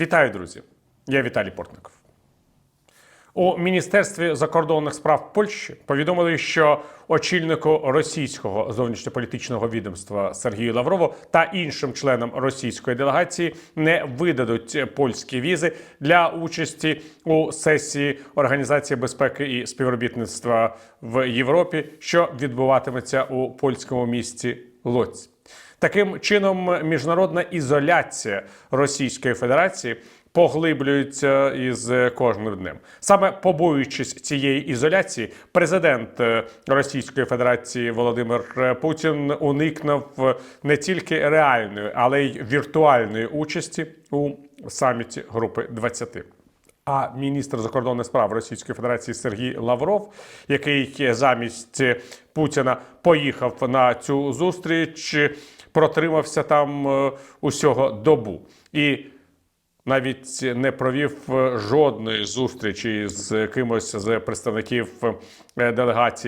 Вітаю, друзі! Я Віталій Портников. У Міністерстві закордонних справ Польщі повідомили, що очільнику російського зовнішньополітичного відомства Сергію Лаврову та іншим членам російської делегації не видадуть польські візи для участі у сесії Організації безпеки і співробітництва в Європі, що відбуватиметься у польському місті Лоць. Таким чином, міжнародна ізоляція Російської Федерації поглиблюється із кожним днем. Саме побоюючись цієї ізоляції, президент е, Російської Федерації Володимир Путін уникнув не тільки реальної, але й віртуальної участі у саміті Групи 20. А міністр закордонних справ Російської Федерації Сергій Лавров, який замість Путіна поїхав на цю зустріч, протримався там е, усього добу. І навіть не провів е, жодної зустрічі з кимось з представників делегації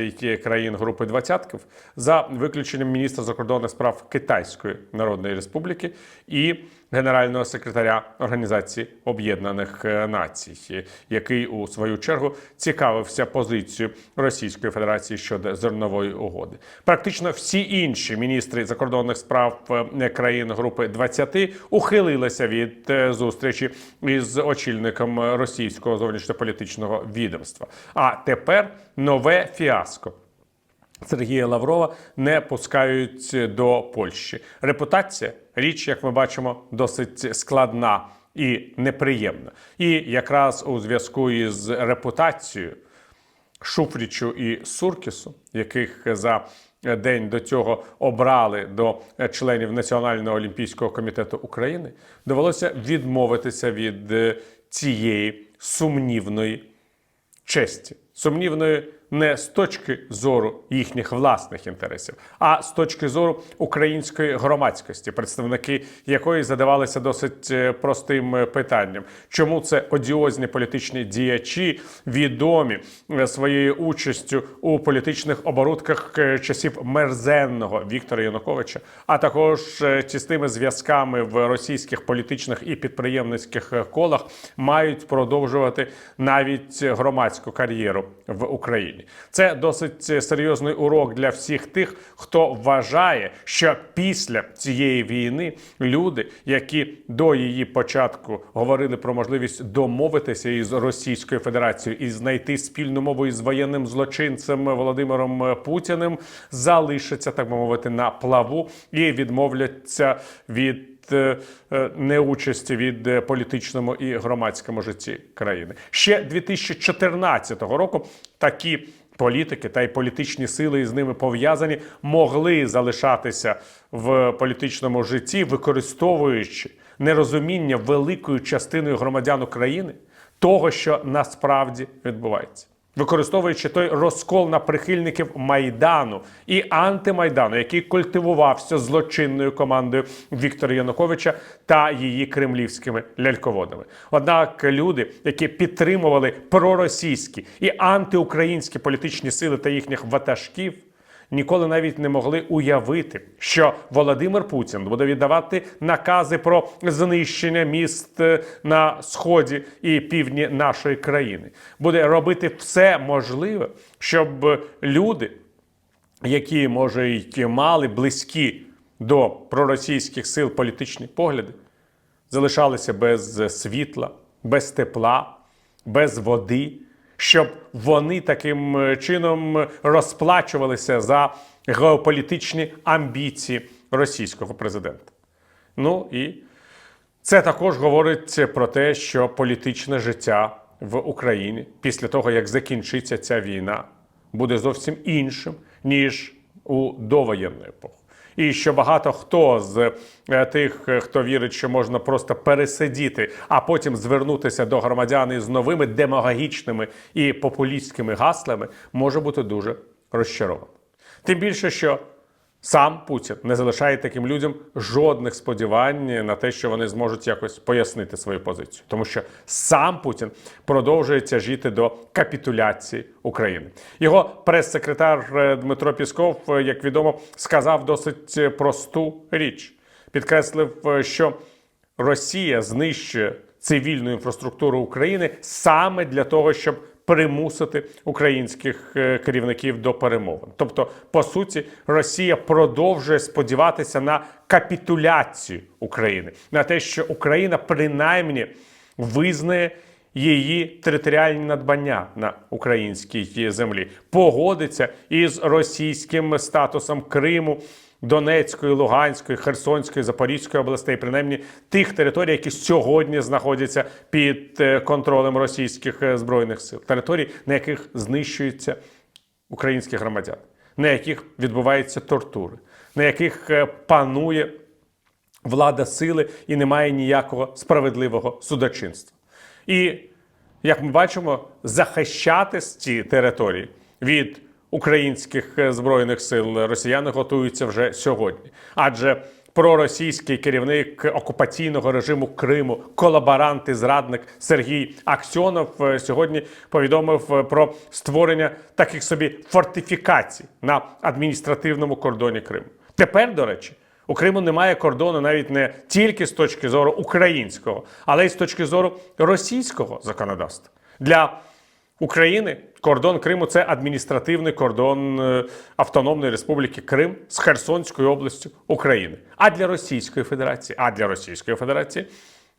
делегацій країн групи двадцятків за виключенням міністра закордонних справ Китайської Народної Республіки і генерального секретаря Організації Об'єднаних Націй, який у свою чергу цікавився позицією Російської Федерації щодо зернової угоди. Практично всі інші міністри закордонних справ е, країн групи 20 ухилилися від е, зустрічі із очільником російського зовнішньополітичного відомства. А тепер нове фіаско. Сергія Лаврова не пускають до Польщі. Репутація річ, як ми бачимо, досить складна і неприємна. І якраз у зв'язку із репутацією Шуфрічу і Суркісу, яких за день до цього обрали до членів Національного олімпійського комітету України, довелося відмовитися від е, цієї сумнівної честі, сумнівної не з точки зору їхніх власних інтересів, а з точки зору української громадськості, представники якої задавалися досить е, простим е, питанням, чому це одіозні політичні діячі, відомі е, своєю участю у політичних оборудках часів мерзенного Віктора Януковича, а також тісними зв'язками в російських політичних і підприємницьких колах мають продовжувати навіть громадську кар'єру в Україні. Це досить серйозний урок для всіх тих, хто вважає, що після цієї війни люди, які до її початку говорили про можливість домовитися із Російською Федерацією і знайти спільну мову із воєнним злочинцем Володимиром Путіним, залишаться так би мовити на плаву і відмовляться від е, е, неучасті від е, політичному і громадському житті країни. Ще 2014 року такі політики та й політичні сили із ними пов'язані могли залишатися в політичному житті, використовуючи нерозуміння великою частиною громадян України того, що насправді відбувається використовуючи той розкол на прихильників майдану і антимайдану, який культивувався злочинною командою Віктора Януковича та її кремлівськими ляльководами. Однак люди, які підтримували проросійські і антиукраїнські політичні сили та їхніх ватажків. Ніколи навіть не могли уявити, що Володимир Путін буде віддавати накази про знищення міст е, на сході і півдні нашої країни, буде робити все можливе, щоб люди, які може й мали близькі до проросійських сил політичні погляди, залишалися без світла, без тепла, без води щоб вони таким е, чином розплачувалися за геополітичні амбіції російського президента. Ну і це також говорить про те, що політичне життя в Україні після того, як закінчиться ця війна, буде зовсім іншим ніж у довоєнну епоху. І що багато хто з е, тих, е, хто вірить, що можна просто пересидіти, а потім звернутися до громадян із новими демагогічними і популістськими гаслами, може бути дуже розчарованим. Тим більше, що сам Путін не залишає таким людям жодних сподівань на те, що вони зможуть якось пояснити свою позицію, тому що сам Путін продовжує тяжіти до капітуляції України. Його прес-секретар е, Дмитро Пісков, е, як відомо, сказав досить е, просту річ. Підкреслив, що Росія знищує цивільну інфраструктуру України саме для того, щоб примусити українських е, керівників до перемовин. Тобто, по суті, Росія продовжує сподіватися на капітуляцію України, на те, що Україна принаймні визнає її територіальні надбання на українській землі, погодиться із російським статусом Криму. Донецької, Луганської, Херсонської, Запорізької областей, принаймні тих територій, які сьогодні знаходяться під е, контролем російських е, збройних сил, територій, на яких знищуються українські громадяни, на яких відбуваються тортури, на яких е, панує влада сили і немає ніякого справедливого судочинства. І як ми бачимо, захищати ці території від українських е, збройних сил росіяни готуються вже сьогодні, адже проросійський керівник окупаційного режиму Криму, колаборант і зрадник Сергій Аксьонов е, сьогодні повідомив е, про створення таких собі фортифікацій на адміністративному кордоні Криму. Тепер, до речі. У Криму немає кордону навіть не тільки з точки зору українського, але й з точки зору російського законодавства. Для України кордон Криму це адміністративний кордон е, Автономної Республіки Крим з Херсонською областю України. А для Російської Федерації, а для Російської Федерації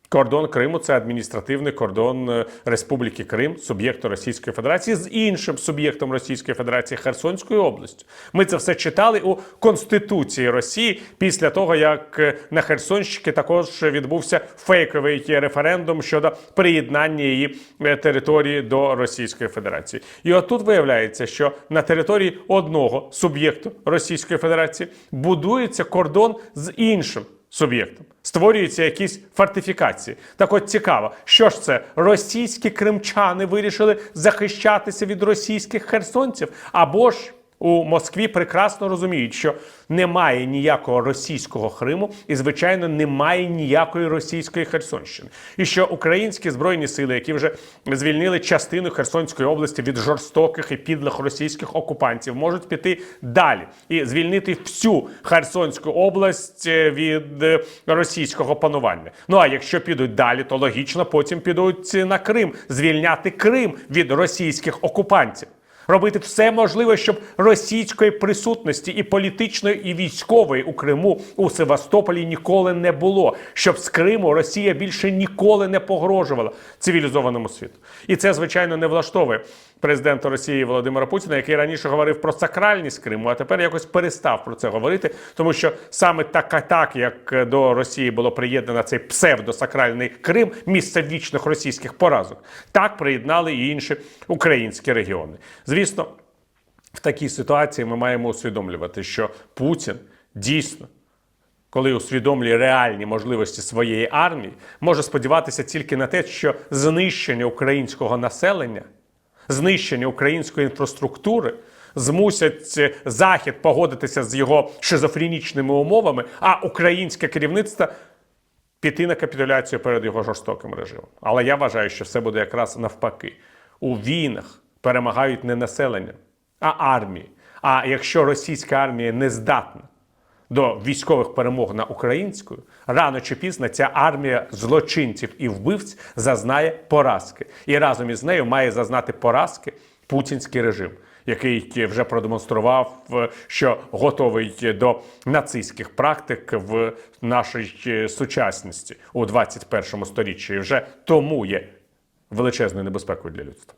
Кордон Криму це адміністративний кордон е, Республіки Крим, суб'єкту Російської Федерації з іншим суб'єктом Російської Федерації Херсонською областю. Ми це все читали у Конституції Росії після того, як е, на Херсонщині також відбувся фейковий референдум щодо приєднання її е, території до Російської Федерації. І от тут виявляється, що на території одного суб'єкту Російської Федерації будується кордон з іншим суб'єктом. Створюються якісь фортифікації. Так от цікаво, що ж це російські кримчани вирішили захищатися від російських херсонців або ж. У Москві прекрасно розуміють, що немає ніякого російського Криму і, звичайно, немає ніякої російської Херсонщини. І що українські збройні сили, які вже звільнили частину Херсонської області від жорстоких і підлих російських окупантів, можуть піти далі і звільнити всю Херсонську область е, від е, російського панування. Ну а якщо підуть далі, то логічно потім підуть на Крим, звільняти Крим від російських окупантів робити все можливе, щоб російської присутності і політичної, і військової у Криму у Севастополі ніколи не було, щоб з Криму Росія більше ніколи не погрожувала цивілізованому світу. І це звичайно не влаштовує президента Росії Володимира Путіна, який раніше говорив про сакральність Криму, а тепер якось перестав про це говорити, тому що саме так, так як до Росії було приєднано цей псевдосакральний Крим, місце вічних російських поразок, так приєднали і інші українські регіони. Звісно, в такій ситуації ми маємо усвідомлювати, що Путін дійсно. Коли усвідомлює реальні можливості своєї армії, може сподіватися тільки на те, що знищення українського населення знищення української інфраструктури змусять захід погодитися з його шизофренічними умовами, а українське керівництво піти на капітуляцію перед його жорстоким режимом. Але я вважаю, що все буде якраз навпаки. У війнах перемагають не населення, а армії. А якщо російська армія не здатна до військових перемог на українською, рано чи пізно ця армія злочинців і вбивць зазнає поразки, і разом із нею має зазнати поразки путінський режим. Який вже продемонстрував, що готовий до нацистських практик в нашій сучасності у 21 сторіччі, і вже тому є величезною небезпекою для людства.